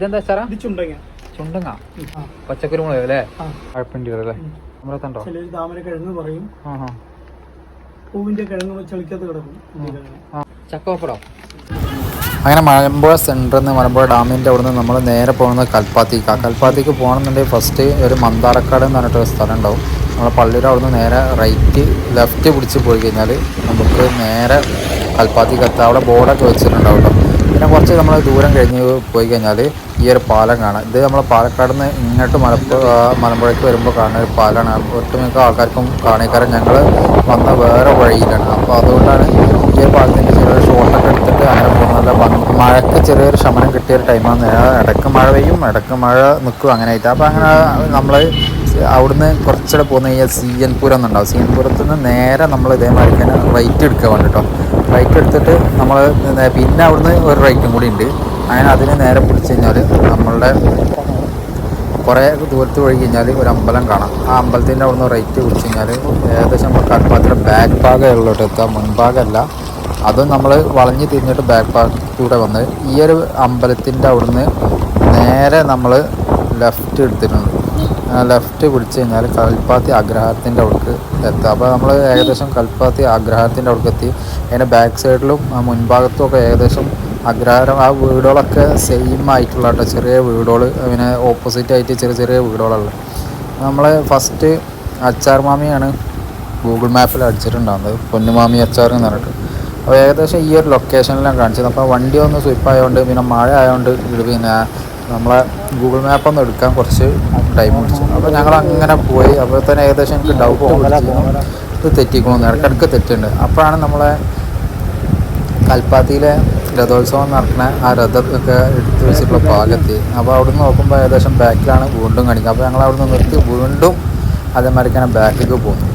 ഇതെന്താ സാറാ? ഇത് ചുണ്ടങ്ങ. ചുണ്ടങ്ങ? പച്ചക്കുരുമുളക് അല്ലേ? കഴപ്പിണ്ടി അല്ലേ കിഴങ്ങ് പറയും. പൂവിന്റെ കിഴങ്ങ് ചെളിക്കത്ത് കിടക്കും. ചക്കവപ്പടം അങ്ങനെ മലമ്പുഴ സെന്ററിൽ നിന്ന് മലമ്പുഴ ഡാമിന്റെ അവിടെ നിന്ന് നമ്മൾ നേരെ പോകുന്നത് കൽപ്പാത്തിക്ക്. കൽപ്പാത്തിക്ക് പോകണമെന്നുണ്ടെങ്കിൽ ഫസ്റ്റ് ഒരു മന്ദാരക്കാട് എന്ന് പറഞ്ഞിട്ട് ഒരു സ്ഥലം ഉണ്ടാവും. നമ്മൾ പള്ളിയുടെ അവിടെ നിന്ന് നേരെ റൈറ്റ് ലെഫ്റ്റ് പിടിച്ച് പോയി കഴിഞ്ഞാൽ നമുക്ക് നേരെ കൽപ്പാത്തിക്ക് എത്താം. അവിടെ ബോർഡൊക്കെ വെച്ചിട്ടുണ്ടാവും കേട്ടോ. കുറച്ച് നമ്മൾ ദൂരം കഴിഞ്ഞ് പോയി കഴിഞ്ഞാൽ ഈ ഒരു പാലം കാണാം. ഇത് നമ്മൾ പാലക്കാട് നിന്ന് ഇങ്ങോട്ട് മലപ്പുഴ മലമ്പുഴയ്ക്ക് വരുമ്പോൾ കാണുന്ന ഒരു പാലമാണ് ഒട്ടുമിക്ക ആൾക്കാർക്കും കാണിക്കാരൻ ഞങ്ങൾ വന്ന വേറെ വഴിയിലാണ്. അപ്പോൾ അതുകൊണ്ടാണ് ഈ ഒരു പാലത്തിന്റെ ചെറിയൊരു ഷോട്ടൊക്കെ എടുത്തിട്ട് അങ്ങനെ പോകുന്നത്. മഴയ്ക്ക് ചെറിയൊരു ശമനം കിട്ടിയ ഒരു ടൈമാണ് ഇടയ്ക്ക് മഴ പെയ്യും ഇടയ്ക്ക് മഴ നിൽക്കും അങ്ങനെ ആയിട്ട് അപ്പോൾ അങ്ങനെ നമ്മൾ അവിടുന്ന് കുറച്ചുകൂടെ പോകുന്ന കഴിഞ്ഞാൽ സി എൻ പുരം എന്നുണ്ടാവും. സി എൻ പുരത്ത് നിന്ന് നേരെ നമ്മൾ ഇതേമാതിരി തന്നെ റൈറ്റ് എടുക്കുക വേണ്ടി കേട്ടോ റൈറ്റ് എടുത്തിട്ട് നമ്മൾ പിന്നെ അവിടുന്ന് ഒരു റൈറ്റും കൂടി ഉണ്ട് അങ്ങനെ അതിന് നേരെ പിടിച്ച് കഴിഞ്ഞാൽ നമ്മളുടെ കുറേ ദൂരത്ത് വഴി കഴിഞ്ഞാൽ ഒരു അമ്പലം കാണാം. ആ അമ്പലത്തിന്റെ അവിടുന്ന് റൈറ്റ് പിടിച്ച് കഴിഞ്ഞാൽ ഏകദേശം നമ്മൾ കൽപ്പാത്തിന്റെ ബാക്ക് ഭാഗമുള്ളോട്ട് എത്തുക. മുൻഭാഗമല്ല അതും നമ്മൾ വളഞ്ഞ് തിരിഞ്ഞിട്ട് ബാക്ക് ഭാഗത്തൂടെ വന്ന് ഈ ഒരു അമ്പലത്തിന്റെ അവിടുന്ന് നേരെ നമ്മൾ ലെഫ്റ്റ് എടുത്തിട്ടുണ്ട്. ലെഫ്റ്റ് പിടിച്ച് കഴിഞ്ഞാൽ കൽപ്പാത്തി അഗ്രഹാരത്തിന്റെ അവിടേക്ക് എത്തുക. അപ്പോൾ നമ്മൾ ഏകദേശം കൽപ്പാത്തി അഗ്രഹാരത്തിന്റെ അവിടേക്ക് എത്തി. അതിന്റെ ബാക്ക് സൈഡിലും മുൻഭാഗത്തും ഒക്കെ ഏകദേശം അഗ്രഹാരം ആ വീടുകളൊക്കെ സെയിം ആയിട്ടുള്ള കേട്ടോ. ചെറിയ വീടുകൾ പിന്നെ ഓപ്പോസിറ്റ് ആയിട്ട് ചെറിയ ചെറിയ വീടുകളുള്ളത് നമ്മൾ ഫസ്റ്റ് അച്ചാർ മാമിയാണ് ഗൂഗിൾ മാപ്പിൽ അടിച്ചിട്ടുണ്ടാകുന്നത് പൊന്നുമാമി അച്ചാർ എന്ന് പറഞ്ഞിട്ട്. അപ്പോൾ ഏകദേശം ഈ ഒരു ലൊക്കേഷനിലാണ് കാണിച്ചത്. അപ്പോൾ വണ്ടി ഒന്ന് സ്വിപ്പ് ആയതുകൊണ്ട് പിന്നെ മഴ ആയതുകൊണ്ട് പിന്നെ നമ്മളെ ഗൂഗിൾ മാപ്പ് ഒന്ന് എടുക്കാൻ കുറച്ച് ടൈം പിടിച്ചു. അപ്പോൾ ഞങ്ങൾ അങ്ങനെ പോയി. അപ്പോൾ തന്നെ ഏകദേശം എനിക്ക് ഡൗട്ട് ഇത് തെറ്റിക്കണമെന്ന് ഇടയ്ക്കിടയ്ക്ക് തെറ്റുണ്ട്. അപ്പോഴാണ് നമ്മളെ കൽപ്പാത്തിയിലെ രഥോത്സവം നടക്കുന്ന ആ രഥം ഒക്കെ എടുത്തു വെച്ചിട്ടുള്ള ഭാഗത്ത്. അപ്പോൾ അവിടെ നിന്ന് നോക്കുമ്പോൾ ഏകദേശം ബാക്കിലാണ് വീണ്ടും കാണിക്കുക. അപ്പോൾ ഞങ്ങൾ നിന്ന് നിർത്തി വീണ്ടും അതേമാതിരി തന്നെ ബാക്കിലേക്ക് പോകുന്നു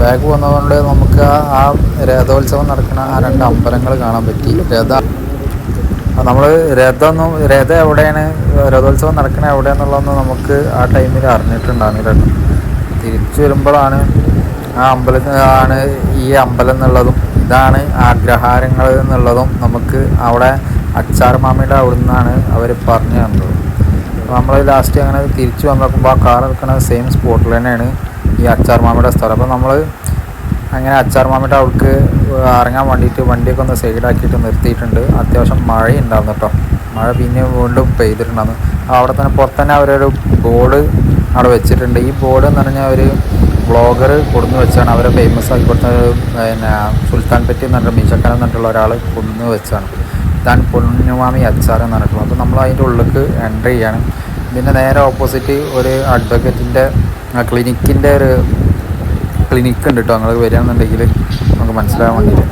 ബാക്ക് പോകുന്നതുകൊണ്ട് നമുക്ക് ആ രഥോത്സവം നടക്കുന്ന ആ രണ്ട് അമ്പലങ്ങൾ കാണാൻ പറ്റി. രഥ നമ്മൾ രഥമൊന്നും രഥം എവിടെയാണ് രഥോത്സവം നടക്കണ എവിടെയാണെന്നുള്ളതൊന്നും നമുക്ക് ആ ടൈമിൽ അറിഞ്ഞിട്ടുണ്ടാകുന്നില്ല തിരിച്ചു വരുമ്പോഴാണ് ആ അമ്പലത്തിൽ ആണ് ഈ അമ്പലം എന്നുള്ളതും ഇതാണ് ആഗ്രഹാരങ്ങൾ എന്നുള്ളതും നമുക്ക് അവിടെ അച്ചാർ മാമിയുടെ അവിടെ നിന്നാണ് അവർ പറഞ്ഞു തന്നത്. നമ്മൾ ലാസ്റ്റ് അങ്ങനെ തിരിച്ചു വന്ന് ആ കാർ നിൽക്കുന്ന സെയിം സ്പോട്ടിൽ തന്നെയാണ് ഈ അച്ചാർ മാമിയുടെ സ്ഥലം. അപ്പോൾ നമ്മൾ അങ്ങനെ അച്ചാർ മാമിയുടെ അവൾക്ക് ഇറങ്ങാൻ വേണ്ടിയിട്ട് വണ്ടിയൊക്കെ ഒന്ന് സൈഡാക്കിയിട്ട് നിർത്തിയിട്ടുണ്ട്. അത്യാവശ്യം മഴയുണ്ടായിരുന്നു കേട്ടോ. മഴ പിന്നെ വീണ്ടും പെയ്തിട്ടുണ്ടായിരുന്നു. അവിടെ തന്നെ പുറത്ത് തന്നെ അവരൊരു ബോർഡ് അവിടെ വെച്ചിട്ടുണ്ട്. ഈ ബോർഡ് എന്ന് പറഞ്ഞാൽ ഒരു ബ്ലോഗർ കൊടുന്ന് വെച്ചാണ്. അവരെ ഫേമസ് ആക്കി കൊടുത്ത പിന്നെ സുൽത്താൻ പെറ്റി എന്ന് പറഞ്ഞ മീശക്കാരൻ എന്ന് പറഞ്ഞിട്ടുള്ള ഒരാൾ കൊടുന്ന് വെച്ചാണ്. താൻ പൊന്നുമാമി അച്ചാർ എന്ന് പറഞ്ഞിട്ടുള്ളത്. അപ്പോൾ നമ്മൾ അതിന്റെ ഉള്ളിലേക്ക് എന്റർ ചെയ്യാണ്. പിന്നെ നേരെ ഓപ്പോസിറ്റ് ഒരു അഡ്വക്കേറ്റിന്റെ ക്ലിനിക്കിന്റെ ഒരു ക്ലിനിക്ക് ഉണ്ട് കേട്ടോ നിങ്ങൾ വരികയാണെന്നുണ്ടെങ്കിൽ നമുക്ക് മനസ്സിലാകാൻ വേണ്ടിയിട്ട്.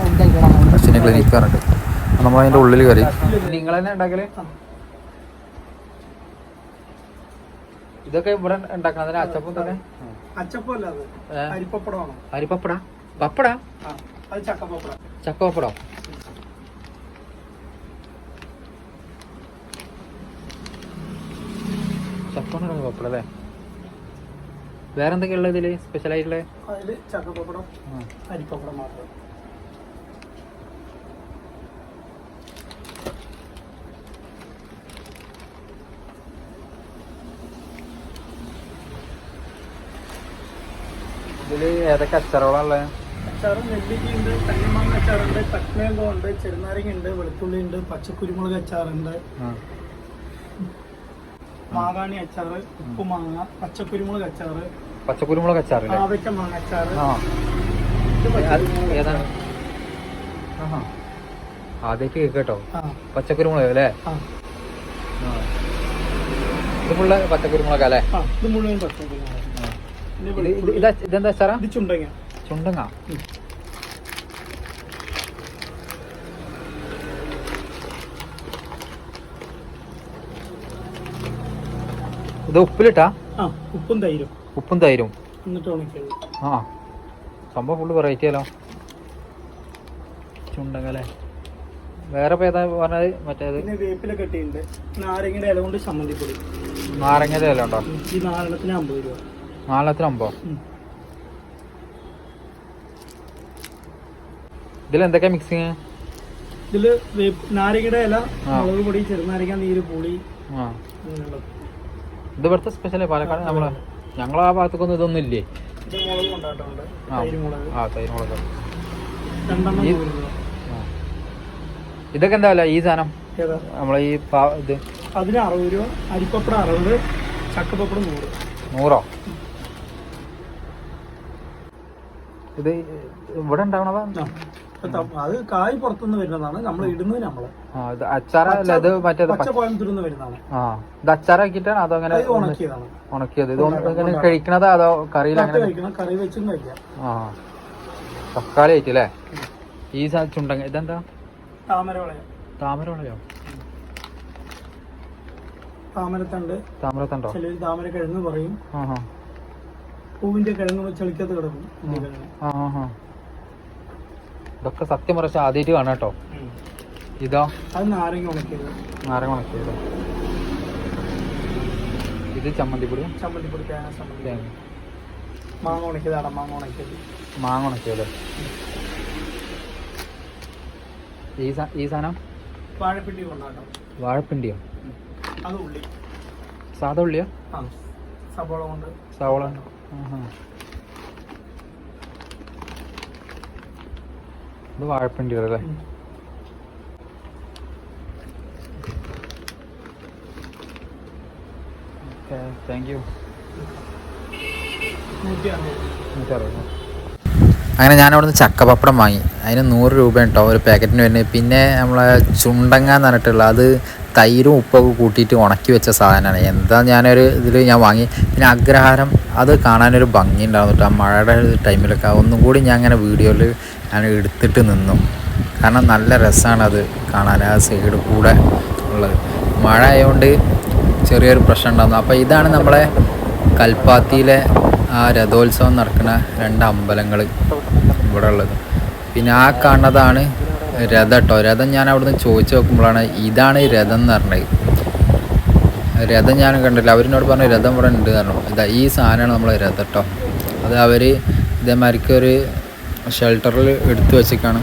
അശ്വിനി ക്ലിനിക്ക് പറഞ്ഞിട്ട്. നമ്മൾ അതിന്റെ ഉള്ളിൽ കയറി നിങ്ങൾ തന്നെ ഉണ്ടാക്കൽ? ഇതൊക്കെ ഇവിടെ ഉണ്ടാക്കണതിന് അച്ചപ്പം തന്നെ? അച്ചപ്പല്ല? അരിപ്പപ്പട? പപ്പട? ചക്കപ്പപ്പടം. ചക്കപ്പടം ചക്കപ്പട പപ്പടം അല്ലേ വേറെ എന്തൊക്കെയുള്ള ഇതിൽ? സ്പെഷ്യൽ ആയിട്ടുള്ള? അതിൽ ചക്കപ്പപ്പടം അരിപ്പപ്പടം മാത്രം. ഇതിൽ ഏതൊക്കെ അച്ചാറുകളാണ് അച്ചാറും നെല്ലിക്കയുണ്ട് കണ്ണിമാങ്ങ അച്ചാറുണ്ട് കട്ട്മേങ്കോ ഉണ്ട് ചെറുനാരങ്ങ ഉണ്ട് വെളുത്തുള്ളി ഉണ്ട് പച്ചക്കുരുമുളക് അച്ചാറുണ്ട്. മാങ്ങാണി അച്ചാറ് ഉപ്പുമാങ്ങ പച്ചക്കുരുമുളക് അച്ചാറ് പച്ചക്കുരുമുളക് അച്ചാറ് ആവയ്ക്ക മാങ്ങ അച്ചാറ്. ആ. ഏതാണ്. ആഹാ. കേട്ടോ ആ. പച്ചക്കുരുമുളക് അല്ലേ. ഇത് ഫുള്ള് പച്ചക്കുരുമുളക് അല്ലേ? ഇത് മുഴുവൻ പച്ചക്കുരുമുളക്. ഇതെന്താ അച്ചാറാ ചുണ്ടങ്ങ. ചുണ്ടങ്ങ. ഇത് ഉപ്പിലിട്ടാ? ഉപ്പും തൈരും. ഉപ്പും തൈരും. ആ സംഭവം ഫുള്ള് വെറൈറ്റി അല്ലോ. ചുണ്ടങ്ങ വേറെ ഏതാ പറഞ്ഞത്? മറ്റേത്? വേപ്പില കെട്ടിയിട്ടുണ്ട് നാരങ്ങയുടെ ഇല കൊണ്ട് ചമ്മന്തിപ്പൊടി. നാരങ്ങയുടെ ഇല ഉണ്ടോ? ഈ നാലെണ്ണത്തിന് അമ്പത് രൂപ. നാലെണ്ണത്തിന് അമ്പോ. ഇതിൽ എന്തൊക്കെയാ മിക്സിങ് ഇതിൽ നാരങ്ങയുടെ ഇല. മുളക് പൊടി ചെറുനാരങ്ങ നീര് പുളി ആ. അങ്ങനെയുള്ളത്. ഇത് ഇവിടുത്തെ സ്പെഷ്യൽ പാലക്കാട് നമ്മളെ ഞങ്ങളെ ആ. ഭാഗത്തേക്കൊന്നും ഇതൊന്നും ഇല്ലേ ആ. തൈര് മുളക്. ഇതൊക്കെ എന്താ ഈ സാധനം? നമ്മളെ ഈ ഇത്. അതിന് അറുപത് രൂപ അരിപ്പപ്പടം അറുപത് ചക്കപ്പപ്പടം നൂറ്. നൂറോ? ഇത് ഇവിടെ ഉണ്ടാവണതാ അത് കായ് പുറത്തുനിന്ന് വരുന്നതാണ്. നമ്മൾ ഇടുന്നത് നമ്മൾ. ഇത് അച്ചാറല്ല ഇത് മറ്റേത് പച്ച കോയമ്പത്തൂരിൽ നിന്ന് വരുന്നതാണ്. ആ ഇത് അച്ചാറാക്കിയിട്ടാണ് അതോ അങ്ങനെ അത് ഉണക്കിയതാണ്. ഉണക്കിയത്? ഇത് ഇങ്ങനെ അതോ കറിയിൽ അങ്ങനെ കഴിക്കണം. കറി വെച്ചും കഴിക്കാം ആ. തക്കാളി ആയിട്ട് അല്ലേ ഈ ചുണ്ടങ്ങ ഇതെന്താ? താമരവളയോ. താമര വളയോ താമരത്തണ്ട്. താമരത്തണ്ടോ? ചിലർ താമര കിഴങ്ങ് പറയും പൂവിന്റെ കിഴങ്ങ് ചെളിക്കത്ത് കിടക്കും. ആ ആ. ഇതൊക്കെ സത്യം പറച്ച ആദ്യമായിട്ട് കാണാം കേട്ടോ. ഇതോ. നാരങ്ങ ഉണക്കിയത്. നാരങ്ങ ഉണക്കിയത്. ഇത് ചമ്മന്തിപ്പൊടി. ചമ്മന്തിപ്പൊടി തേങ്ങ ചമ്മന്തി. മാങ്ങ ഉണക്കിയത് മാങ്ങ ഉണക്കിയത്. മാങ്ങ ഉണക്കിയത്. ഈ ഈ സാധനം? വാഴപ്പിണ്ടി കൊണ്ടാട്ടോ. വാഴപ്പിണ്ടിയോ? അത് ഉള്ളി. സാധാ ഉള്ളിയോ? സവോള കൊണ്ട്. സവോള ആഹാ. ഇത് വാഴപ്പിണ്ടി വരും അല്ലേ? താങ്ക് യു നൂറ്റി അറുപത് അങ്ങനെ ഞാൻ അവിടുന്ന് ചക്കപ്പപ്പടം വാങ്ങി. അതിന് നൂറ് രൂപ കേട്ടോ ഒരു പാക്കറ്റിന് വരുന്നത്. പിന്നെ നമ്മളെ ചുണ്ടങ്ങ എന്ന് പറഞ്ഞിട്ടുള്ള അത് തൈരും ഉപ്പൊക്കെ കൂട്ടിയിട്ട് ഉണക്കി വെച്ച സാധനമാണ്. എന്താ ഞാനൊരു ഇതിൽ ഞാൻ വാങ്ങി. പിന്നെ അഗ്രഹാരം അത് കാണാനൊരു ഭംഗി ഉണ്ടാകും കേട്ടോ. ആ മഴയുടെ ടൈമിലൊക്കെ. ഒന്നും കൂടി ഞാൻ അങ്ങനെ വീഡിയോയിൽ ഞാൻ എടുത്തിട്ട് നിന്നു. കാരണം നല്ല രസമാണ് അത് കാണാൻ ആ സൈഡ് കൂടെ ഉള്ളത്. മഴ ആയതുകൊണ്ട് ചെറിയൊരു പ്രശ്നം ഉണ്ടാകുന്നു അപ്പോൾ ഇതാണ് നമ്മളെ കൽപ്പാത്തിയിലെ ആ രഥോത്സവം നടക്കുന്ന രണ്ട് അമ്പലങ്ങൾ ഇവിടെ ഉള്ളത് പിന്നെ ആ കാണുന്നതാണ് രഥം കേട്ടോ രഥം ഞാൻ അവിടുന്ന് ചോദിച്ചു നോക്കുമ്പോഴാണ് ഇതാണ് രഥം എന്ന് പറഞ്ഞത്. രഥം ഞാൻ കണ്ടില്ല. അവരിനോട് പറഞ്ഞു രഥം ഇവിടെ ഉണ്ട് പറഞ്ഞു. ഇതാ ഈ സാധനമാണ് നമ്മളെ രഥം കേട്ടോ അത് അവർ ഇതേമാതിരിക്ക് ഒരു ഷെൽട്ടറിൽ എടുത്തു വെച്ചേക്കാണ്.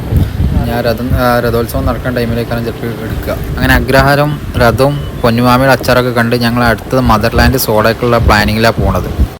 ഞാൻ രഥം രഥോത്സവം നടക്കുന്ന ടൈമിലേക്കാണ് ചിലപ്പോൾ എടുക്കുക. അങ്ങനെ അഗ്രഹാരം രഥവും പൊന്നുമാമയുടെ അച്ചാറൊക്കെ കണ്ട് ഞങ്ങൾ അടുത്തത് മദർലാൻഡ് സോഡയ്ക്കുള്ള പ്ലാനിങ്ങിലാണ് പോണത്.